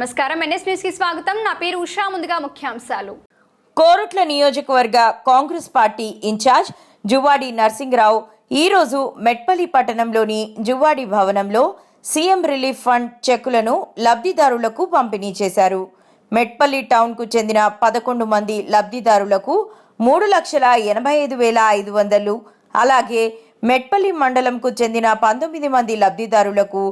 నమస్కారం. ఎన్ఎస్ న్యూస్కి స్వాగతం. నా పేరు ఉషా. ముందుగా ముఖ్యాంశాలు. కోరుట్ల నియోజకవర్గ Congress party incharge Juvvadi Narsingarao ఈరోజు మెట్పల్లి పట్టణంలోని జువ్వాడి భవనంలో సీఎం రిలీఫ్ ఫండ్ చెక్కులను లబ్ధిదారులకు పంపిణీ చేశారు. మెట్పల్లి టౌన్కు చెందిన పదకొండు మంది లబ్ధిదారులకు మూడు లక్షల ఎనభై ఐదు వేల ఐదు వందలు అలాగే మెట్పల్లి మండలంకు చెందిన పంతొమ్మిది మంది లబ్ధిదారులకు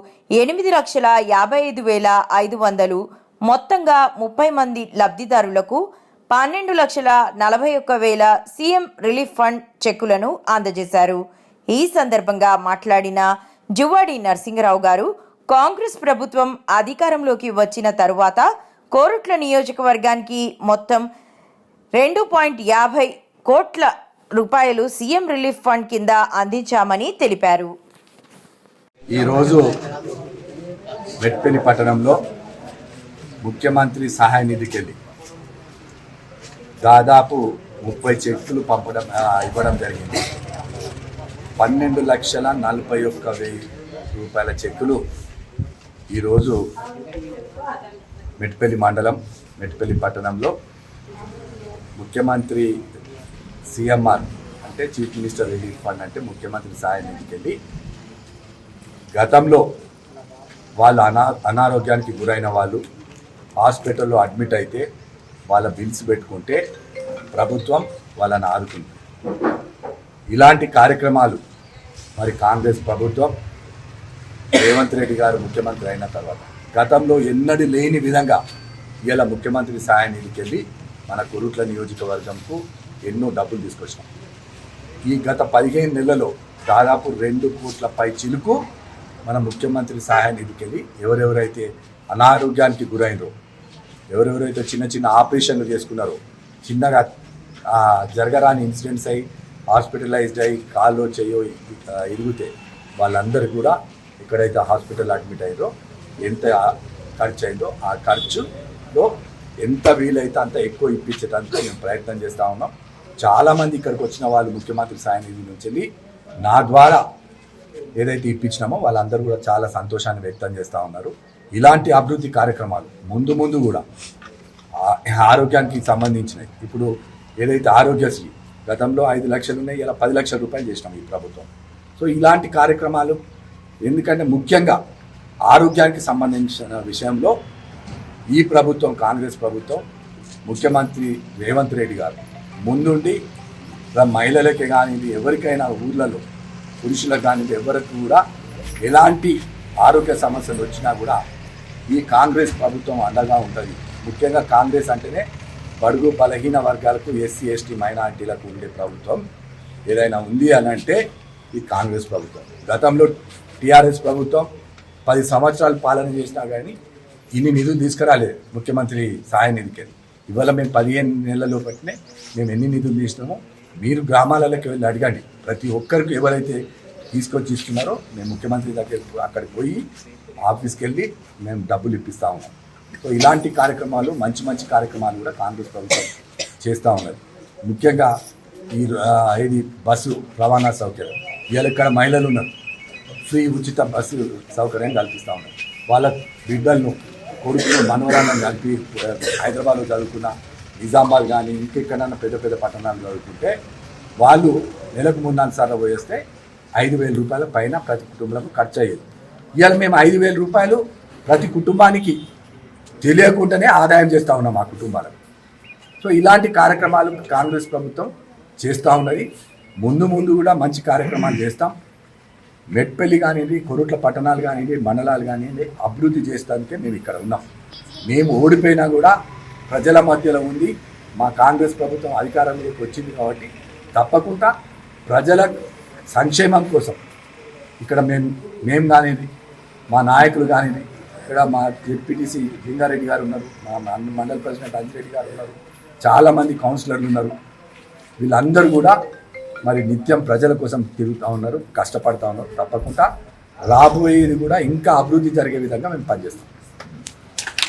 ఎనిమిది లక్షల యాభై ఐదు వేల ఐదు వందలు మొత్తంగా ముప్పై మంది లబ్ధిదారులకు పన్నెండు లక్షల నలభై ఒక్క వేల సీఎం రిలీఫ్ ఫండ్ చెక్కులను అందజేశారు. ఈ సందర్భంగా మాట్లాడిన జువాడి నరసింహరావు గారు కాంగ్రెస్ ప్రభుత్వం అధికారంలోకి వచ్చిన తరువాత కోరుట్ల నియోజకవర్గానికి మొత్తం రెండు పాయింట్ యాభై కోట్ల రూపాయలు సీఎం రిలీఫ్ ఫండ్ కింద అందించామని తెలిపారు. ఈరోజు మెట్పల్లి పట్టణంలో ముఖ్యమంత్రి సహాయ నిధికెళ్ళి దాదాపు ముప్పై చెక్కులు పంపడం ఇవ్వడం జరిగింది. పన్నెండు లక్షల నలభై ఒక్క వెయ్యి రూపాయల చెక్కులు ఈరోజు మెట్పల్లి మండలం మెట్పల్లి పట్టణంలో ముఖ్యమంత్రి సిఎంఆర్ అంటే చీఫ్ మినిస్టర్ రిలీఫ్ ఫండ్ అంటే ముఖ్యమంత్రి సహాయం నిధికి గతంలో వాళ్ళు అనా అనారోగ్యానికి గురైన వాళ్ళు హాస్పిటల్లో అడ్మిట్ అయితే వాళ్ళ బిల్స్ పెట్టుకుంటే ప్రభుత్వం వాళ్ళని ఆదుకుంది. ఇలాంటి కార్యక్రమాలు మరి కాంగ్రెస్ ప్రభుత్వం రేవంత్ రెడ్డి గారు ముఖ్యమంత్రి అయిన తర్వాత గతంలో ఎన్నడూ లేని విధంగా ఇలా ముఖ్యమంత్రి సహాయ నిధికి మన కురుట్ల నియోజకవర్గంకు ఎన్నో డబ్బులు తీసుకొచ్చినాం. ఈ గత పదిహేను నెలలో దాదాపు రెండు కోట్ల పై చిలుకు మన ముఖ్యమంత్రి సహాయ నిధికి వెళ్ళి ఎవరెవరైతే అనారోగ్యానికి గురైనరో ఎవరెవరైతే చిన్న చిన్న ఆపరేషన్లు చేసుకున్నారో చిన్నగా జరగరాని ఇన్సిడెంట్స్ అయ్యి హాస్పిటలైజ్డ్ అయ్యి కాల్లో చేయో ఆ, ఇరిగితే వాళ్ళందరూ కూడా ఎక్కడైతే హాస్పిటల్ అడ్మిట్ అయ్యారో ఎంత ఖర్చు అయిందో ఆ ఖర్చులో ఎంత వీలైతే అంత ఎక్కువ ఇప్పించడానికి మేము ప్రయత్నం చేస్తూ ఉన్నాం. చాలామంది ఇక్కడికి వచ్చిన వాళ్ళు ముఖ్యమంత్రి సాయ నిధి నుంచి వెళ్ళి నా ద్వారా ఏదైతే ఇప్పించినామో వాళ్ళందరూ కూడా చాలా సంతోషాన్ని వ్యక్తం చేస్తూ ఉన్నారు. ఇలాంటి అభివృద్ధి కార్యక్రమాలు ముందు ముందు కూడా ఆరోగ్యానికి సంబంధించినవి. ఇప్పుడు ఏదైతే ఆరోగ్యశ్రీ గతంలో ఐదు లక్షలు ఉన్నాయి ఇలా పది లక్షల రూపాయలు చేసినాం ఈ ప్రభుత్వం. సో ఇలాంటి కార్యక్రమాలు ఎందుకంటే ముఖ్యంగా ఆరోగ్యానికి సంబంధించిన విషయంలో ఈ ప్రభుత్వం కాంగ్రెస్ ప్రభుత్వం ముఖ్యమంత్రి రేవంత్ రెడ్డి గారు ముందుండి ర- మహిళలకి కానివ్వండి ఎవరికైనా ఊర్లలో పురుషులకు కానివ్వండి ఎవరికి కూడా ఎలాంటి ఆరోగ్య సమస్యలు వచ్చినా కూడా ఈ కాంగ్రెస్ ప్రభుత్వం అండగా ఉంటుంది. ముఖ్యంగా కాంగ్రెస్ అంటేనే బడుగు బలహీన వర్గాలకు ఎస్సీ ఎస్టీ మైనారిటీలకు ఉండే ప్రభుత్వం. ఏదైనా ఉంది అని అంటే ఈ కాంగ్రెస్ ప్రభుత్వం. గతంలో టీఆర్ఎస్ ప్రభుత్వం పది సంవత్సరాలు పాలన చేసినా కానీ ఇన్ని నిధులు తీసుకురాలేదు ముఖ్యమంత్రి సహాయ నిధికి. ఇవాళ మేము పదిహేను నెలల పట్టినే మేము ఎన్ని నిధులు తీసినామో మీరు గ్రామాలలోకి వెళ్ళి అడగండి. ప్రతి ఒక్కరికి ఎవరైతే తీసుకొచ్చి ఇస్తున్నారో మేము ముఖ్యమంత్రి దగ్గర అక్కడికి పోయి ఆఫీస్కి వెళ్ళి మేము డబ్బులు ఇప్పిస్తా ఉన్నాం. సో ఇలాంటి కార్యక్రమాలు మంచి మంచి కార్యక్రమాలు కూడా కాంగ్రెస్ ప్రభుత్వం చేస్తూ ఉన్నది. ముఖ్యంగా ఈ ఇది బస్సు రవాణా సౌకర్యం. ఇవాళ ఇక్కడ మహిళలు ఉన్నారు. ఫ్రీ ఉచిత బస్సు సౌకర్యం కల్పిస్తూ ఉన్నారు. వాళ్ళ బిడ్డలను కొడుకులు మనవరాలను కలిపి హైదరాబాద్లో చదువుకున్న నిజామాబాద్ కానీ ఇంకెక్కడన్నా పెద్ద పెద్ద పట్టణాలు చదువుకుంటే వాళ్ళు నెలకు మూడు నాలుగు సార్లు పోయేస్తే ఐదు వేల రూపాయల పైన ప్రతి కుటుంబాలకు ఖర్చు అయ్యేది. ఇవాళ మేము ఐదు వేల రూపాయలు ప్రతి కుటుంబానికి తెలియకుండానే ఆదాయం చేస్తూ ఉన్నాం మా కుటుంబాలకు. సో ఇలాంటి కార్యక్రమాలు కాంగ్రెస్ ప్రభుత్వం చేస్తూ ఉన్నది. ముందు ముందు కూడా మంచి కార్యక్రమాలు చేస్తాం. మెట్పల్లి కానివ్వండి కొరుట్ల పట్టణాలు కానివ్వండి మండలాలు కానివ్వండి అభివృద్ధి చేస్తానికే మేము ఇక్కడ ఉన్నాం. మేము ఓడిపోయినా కూడా ప్రజల మధ్యలో ఉంది మా కాంగ్రెస్ ప్రభుత్వం అధికారంలోకి వచ్చింది కాబట్టి తప్పకుండా ప్రజల సంక్షేమం కోసం ఇక్కడ మేము మేము కానివ్వండి మా నాయకులు కానివ్వండి ఇక్కడ మా జెడ్పీటీసీ లింగారెడ్డి గారు ఉన్నారు మా మండల ప్రెసిడెంట్ అంజిరెడ్డి గారు ఉన్నారు చాలామంది కౌన్సిలర్లు ఉన్నారు. వీళ్ళందరూ కూడా మరి నిత్యం ప్రజల కోసం తిరుగుతూ ఉన్నారు కష్టపడతా ఉన్నారు. తప్పకుండా రాబోయేది కూడా ఇంకా అభివృద్ధి జరిగే విధంగా మేము పనిచేస్తాం.